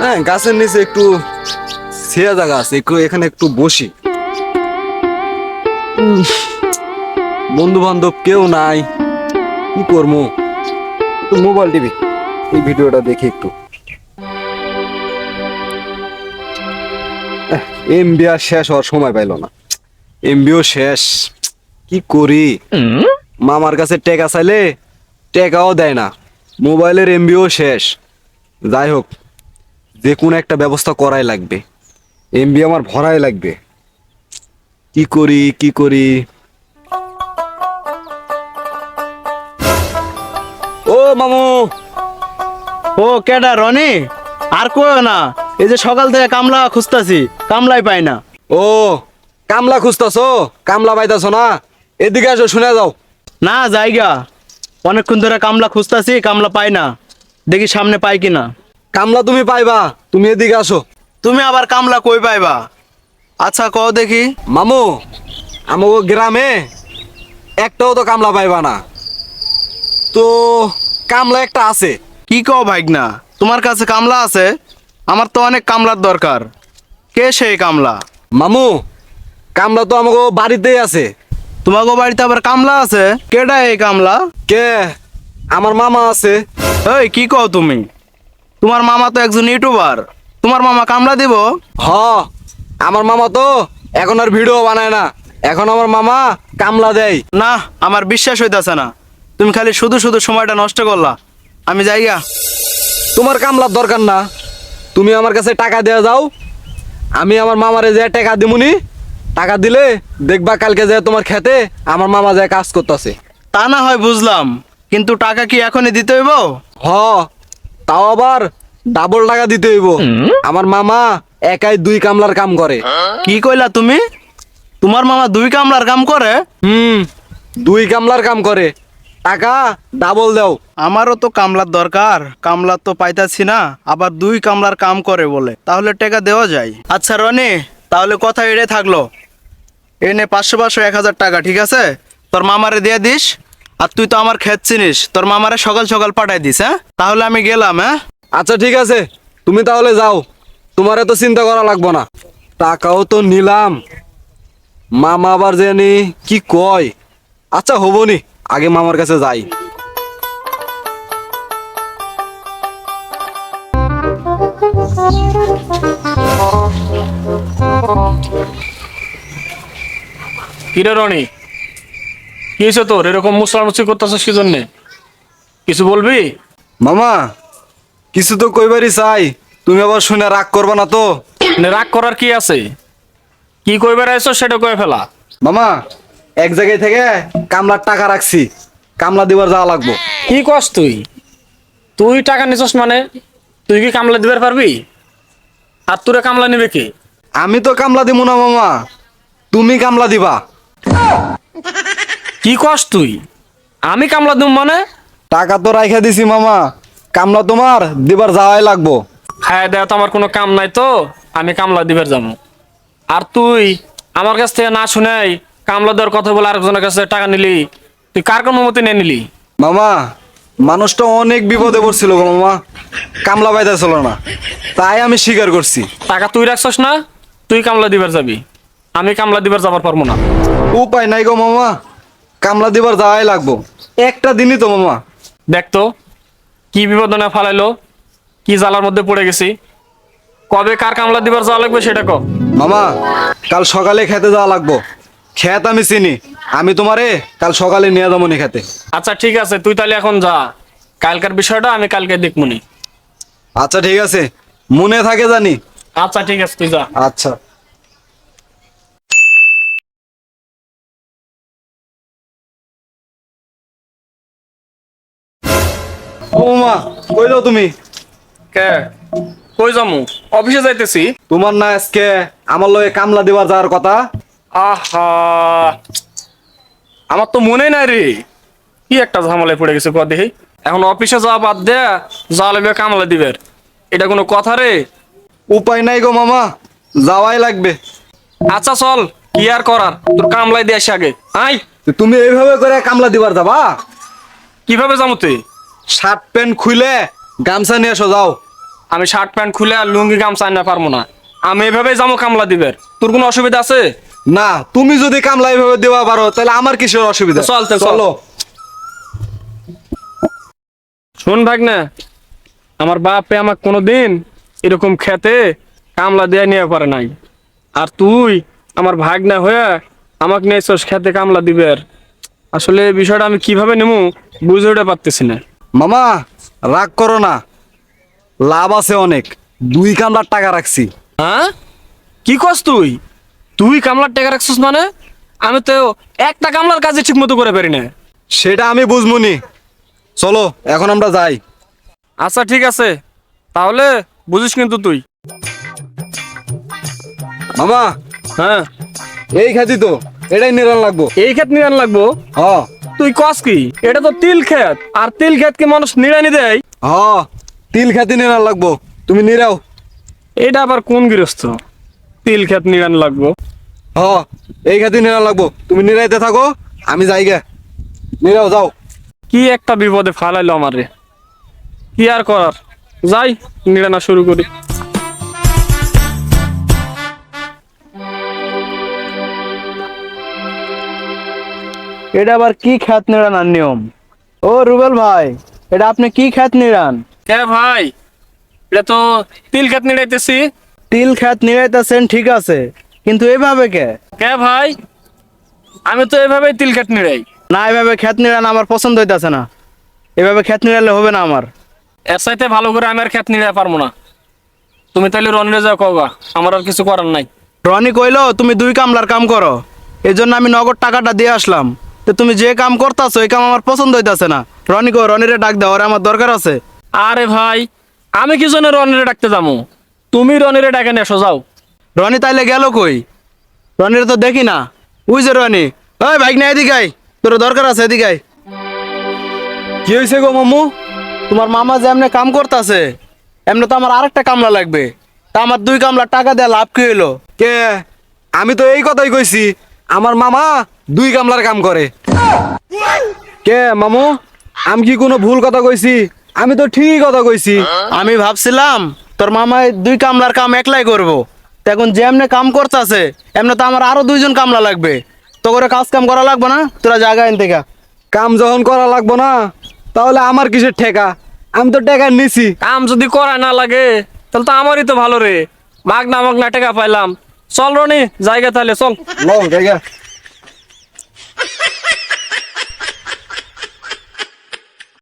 না গাছের নিচে একটু ছেয়া জায়গা আছে একটু এখানে একটু বসি। বন্ধু বান্ধব কেউ নাই কি করব? একটু মোবাইল টিভি এই ভিডিওটা দেখি একটু। এমবি আর শেষ হওয়ার সময় পাইলো না। এমবিও শেষ কি করি? মামার কাছে টেকা চাইলে টেকাও দেয় না। মোবাইলের এমবিও শেষ। যাই হোক যে কোনো একটা ব্যবস্থা করাই লাগবে। এমবি আমার ভরাই লাগবে। কি করি কি করি? ও মামু! ও কেডা রনি? আর কো না এই যে সকাল থেকে কামলা খুঁজতাছি কামলাই পাই না। ও কামলা খুঁজতাছো? কামলা পাইতাছো না? এদিকে আসো শুনে যাও। না জায়গা অনেকক্ষণ ধরে কামলা খুঁজতাছি কামলা পাই না। দেখি সামনে পাই কিনা। কামলা তুমি পাইবা তুমি এদিকে আসো। তুমি আবার কামলা কই পাইবা? আচ্ছা কও দেখি। মামু আমাকে গ্রামে একটাও তো কামলা পাইবা না। তো কামলা একটা আছে। কি কও ভাইগনা তোমার কাছে কামলা আছে? আমার তো অনেক কামলার দরকার। কে সেই কামলা? মামু কামলা তো আমাকে বাড়িতেই আছে। তোমাকে বাড়িতে আবার কামলা আছে? কেডা এই কামলা? কে? আমার মামা আছে। এই কি কও তুমি? তোমার মামা তো একজন ইউটিউবার। তোমার মামা কামলা দিব? হ আমার মামা তো এখন আর ভিডিও বানায় না। এখন আমার মামা কামলা দেয়। না আমার বিশ্বাস হইতাছে না। তুমি খালি শুধু শুধু সময়টা নষ্ট করলা। আমি যাইগা তোমার কামলার দরকার না। তুমি আমার কাছে টাকা দেওয়া যাও। আমি আমার মামারে যে টাকা দিমুনি টাকা দিলে দেখবা কালকে যে তোমার খেতে আমার মামা যায় কাজ করতেছে। তা না হয় বুঝলাম কিন্তু টাকা কি এখনই দিতে হইব? হ তাও আবার ডাবল টাকা দিতে হইব। আমার মামা একাই দুই কামলার কাম করে। কি কইলা তুমি? তোমার মামা দুই কামলার কাম করে? হুম দুই কামলার কাম করে। টাকা ডাবল দাও। আমারও তো কামলার দরকার কামলার তো পাইতাছি না আবার দুই কামলার কাম করে বলে। তাহলে টাকা দেওয়া যায়। আচ্ছা রনি তাহলে কথা এড়ে থাকল। এনে পাঁচশো পাঁচশো এক হাজার টাকা ঠিক আছে? তোর মামারে দিয়ে দিস আর তুই তো আমার খেত চিনিস তোর মামারে সকাল সকাল পাঠাই দিস হ্যাঁ? তাহলে আমি গেলাম হ্যাঁ? আচ্ছা ঠিক আছে তুমি তাহলে যাও তোমার এত চিন্তা করা লাগবো না। টাকাও তো নিলাম। মামা আবার জানি কি কয়। আচ্ছা হবনি আগে মামার কাছে যাই। কিরে রনি কি হয়েছে তোর? এরকম মুসলামুসি করতেছিস কি জন্যে কিছু বলবি? মামা কিছু তো কইবারই চাই। তুমি আবার শুনে রাগ করবে না তো। মানে রাগ করার কি আছে? কি কইবার আইছো সেটা কয়ে ফেলা। মামা এক জায়গায় থেকে কামলার টাকা রাখছি। কামলা দিবার যাওয়া লাগবো। কি কস তুই? তুই টাকা নিছস মানে? তুই কি কামলা দিবার পারবি? আর তোরে কামলা নিবে কি? আমি তো কামলা দিব না মামা। তুমি কামলা দিবা। কি কস তুই? আমি কামলা দিব মানে? টাকা তো রাইখা দিছি মামা। কামলা তোমার দিবার যাওয়াই লাগবো। খায় দেওয়া তো আমার কোনো কাম নাই তো। আমি কামলা দিবার যাব। আর তুই আমার কাছ থেকে না শুনেই কামলা দেওয়ার কথা বলে আরেকজনের কাছে টাকা নিলি। তুই কার কোনো মতে নিয়ে নিলি? মামা মানুষটা অনেক বিপদে পড়ছিল গো মামা। কামলা পাইতেছিল না। তাই আমি স্বীকার করছি। টাকা তুই রাখছস না তুই কামলা দিবার যাবি। আমি কামলা দিবার যাবার পারব না। উপায় নাই গো মামা। কামলা দিবার যাওয়াই লাগবো। একটা দিনই তো মামা। দেখতো কি বিপদনা ফালাইলো কি জ্বালার মধ্যে পড়ে গেছি। কবে কার কামলা দিবার যাওয়া লাগবে সেটা ক। মামা কাল সকালে খেতে যাওয়া লাগবো। খেত আমি চিনি। আমি তোমারে কাল সকালে নিয়ে যাব নি খেতে। আচ্ছা ঠিক আছে তুই তাহলে এখন যা। কালকার বিষয়টা আমি কালকে দেখমুনি। আচ্ছা ঠিক আছে। মনে থাকে জানি। আচ্ছা ঠিক আছে তুই যা। আচ্ছা। ও মা কই দাও তুমি? কে? কই যামু? অফিসে যাইতেছি। তোমার না আজকে আমার লগে কামলা দেওয়া যাওয়ার কথা। আহা! আমার তো মনে নাই রে। কি একটা ঝামেলায় পড়ে গেছে কয়া দেখি। এখন অফিসে যাওয়া বাদ দে যাওয়া লাগবে কামলা দিবের। এটা কোনো কথা রে? উপায় নাই গো মামা যাওয়াই লাগবে। আচ্ছা চল কি আর করার? তোর কামলাই দিয়ে আসে আগে। আই তুমি এইভাবে করে কামলা দিবার যাবা? কীভাবে যাব তুই? শার্ট প্যান্ট খুলে গামছা নিয়ে এসো যাও। আমি শার্ট প্যান্ট খুলে আর লুঙ্গি গামছা আনতে পারব না। আমি এভাবে যাব কামলা দিবের। তোর কোনো অসুবিধা আছে? না তুমি যদি কামলা এভাবে দেওয়া পারো তাহলে আমার কিসের অসুবিধা? চল তো, চলো। শোন ভাগ না আমার বাপে আমাকে কোনোদিন এরকম খেতে কামলা দেয়া নিয়ে পারে নাই। আর তুই আমার ভাগ না হয়ে আমাকে নিয়ে খেতে কামলা দিবের। আসলে এই বিষয়টা আমি কীভাবে নেব বুঝে উঠে পারতেছি না। মামা রাগ করো না। লাভ আছে অনেক। দুই কামলার টাকা রাখছি। হ্যাঁ? কি কস তুই? তুই কামলার টাকা রাখছিস মানে? আমি তো একটা কামলার কাজে ঠিক মতো করে পারি না। সেটা আমি বুঝবনি। চলো এখন আমরা যাই। আচ্ছা ঠিক আছে। তাহলে বুঝিস কিন্তু তুই। মামা হ্যাঁ। এই খাতি তো এটাই নিরান লাগবো। এই ক্ষেত নিরান লাগবো? হ। তুই কস কি? এটা তো তিল খেত। আর তিল খেত কি মানুষ নিড়ানি দেয়? হ তিল খাতি নিরান লাগবো। তুমি নিরাও এটা আবার কোন গৃহস্থ? তিল খেত নিড়ান লাগবো। হ এই খাতি নিরান লাগবো। তুমি নিরাইতে থাকো আমি যাই গে নিরাও যাও। কি একটা বিপদে ফালাইলো আমারে? কি আর করার? যাই নিড়ানা শুরু করি। এটা আবার কি খ্যাত নিড়ানোর নিয়ম? ও রুবেল ভাই এটা আপনি কি খ্যাত নিড়ান? কে ভাই এটা তো তিল ক্ষেত নিড়াইতেছি। তিল খ্যাত নিড়াইতেছেন ঠিক আছে কিন্তু এভাবে কে? কে ভাই? আমি তো এভাবেই তিল ক্ষেত নিড়াই। না এভাবে খ্যাত নিড়ান আমার পছন্দ হইতাছে না। এভাবে খ্যাত নিড়ালে হবে না আমার। এর সাথে ভালো করে আমি আর ক্ষেত নিড়াই পারব না। তুমি তাহলে রনিরে যাও কবা আমার আর কিছু করার নাই। রনি কইলো তুমি দুই কামলার কাম করো। এই জন্য আমি নগদ টাকাটা দিয়ে আসলাম। তো তুমি যে কাম করতাছো এই কাম আমার পছন্দ হইতাছে না। রনি কো রনিরে ডাক দাও ওরে আমার দরকার আছে। আরে ভাই আমি কি জন্য রনিরে ডাকতে যাব? তুমি রনিরে ডাকে নিয়ে এসো যাও। রনি তাইলে গেল কই? রনির তো দেখি না। ওই যে রনি। ওই ভাই না এদিকে আয়। তোর দরকার আছে এদিকে আয়। কি হয়েছে গো মামু? তোমার মামা যে এমনি কাম করতেছে এমনি তো আমার আরেকটা কামলা লাগবে। তা আমার দুই কামলা টাকা দেয়া লাভ কি হইল? কে? আমি তো এই কথাই কইছি। আমার মামা দুই কামলার কাম করে। কে মামু? আমি কি কোনো ভুল কথা কইছি? আমি তো ঠিকই কথা কইছি। আমি ভাবছিলাম তোর মামা এই দুই কামলার কাম একলাই করব। তো এখন যে এমনি কাম করতেছে এমনি তো আমার আরও দুইজন কামলা লাগবে। তো করে কাজ কাম করা লাগবে না? তোরা জায়গা এন থেকে। কাম যখন করা লাগবো না তাহলে আমার কিসের ঠেকা? আমি তো টেকা নিছি। কাম যদি করা না লাগে তাহলে তো আমারই তো ভালো রে। মাগ না মাগ না টাকা পাইলাম। চল রনি জায়গা তাহলে চল। লও টেকা